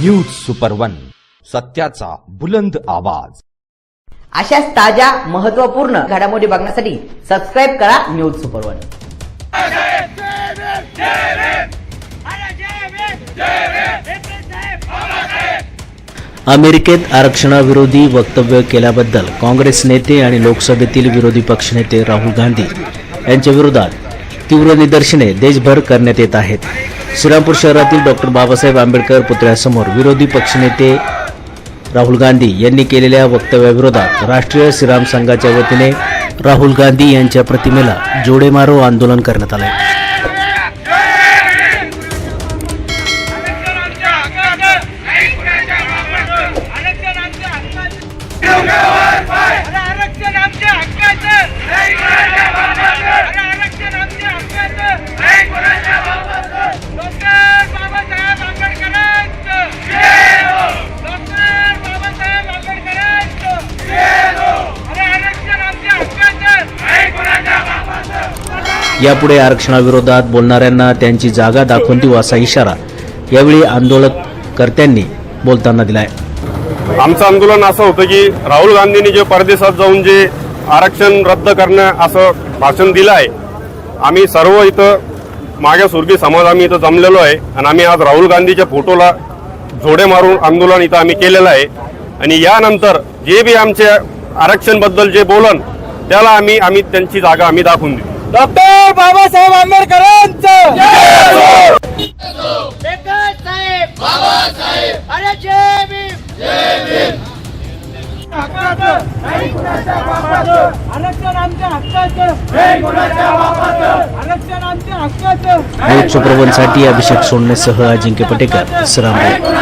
News super one सत्याचा बुलंद आवाज. अशाच ताज्या महत्त्वपूर्ण घडामोडी बघण्यासाठी सबस्क्राईब करा न्यूज सुपर वन अमेरिकेत आरक्षणाविरोधी वक्तव्य केल्याबद्दल काँग्रेस नेते आणि लोकसभेतील विरोधी पक्षनेते राहुल गांधी यांच्या विरोधात तीव्र निदर्शने देशभर करण्यात येत आहेत. श्रीरामपूर शहरातील डॉक्टर बाबासाहेब आंबेडकर पुतळ्यासमोर विरोधी पक्षनेते राहुल गांधी यांनी केलेल्या वक्तव्याविरोधात राष्ट्रीय श्रीराम संघाच्या वतीने राहुल गांधी यांच्या प्रतिमेला जोडे मारो आंदोलन करण्यात आले. आरक्षण आमच्या हक्काचं. यापुढे आरक्षणाविरोधात बोलणाऱ्यांना त्यांची जागा दाखवून देऊ असा इशारा यावेळी आंदोलनकर्त्यांनी बोलताना दिलाय. आमचं आंदोलन असं होतं की राहुल गांधींनी जे परदेशात जाऊन जे आरक्षण रद्द करणं असं भाषण दिलं आहे. आम्ही सर्व इथं मागे सुरगी समाज आम्ही इथं जमलेलो आहे आणि आम्ही आज राहुल गांधीच्या फोटोला जोडे मारून आंदोलन इथं आम्ही केलेलं आहे. आणि यानंतर जे बी आमच्या आरक्षणबद्दल जे बोलन त्याला आम्ही आम्ही त्यांची जागा आम्ही दाखवून देऊ. डॉक्टर बाबासाहेब आंबेडकरांचं! बेकर आरक्षण आमच्या हक्काचं आरक्षण आमच्या हक्काचं न्यूज अभिषेक सोडणेसह अजिंक्य पटेकर. श्रीरामपूर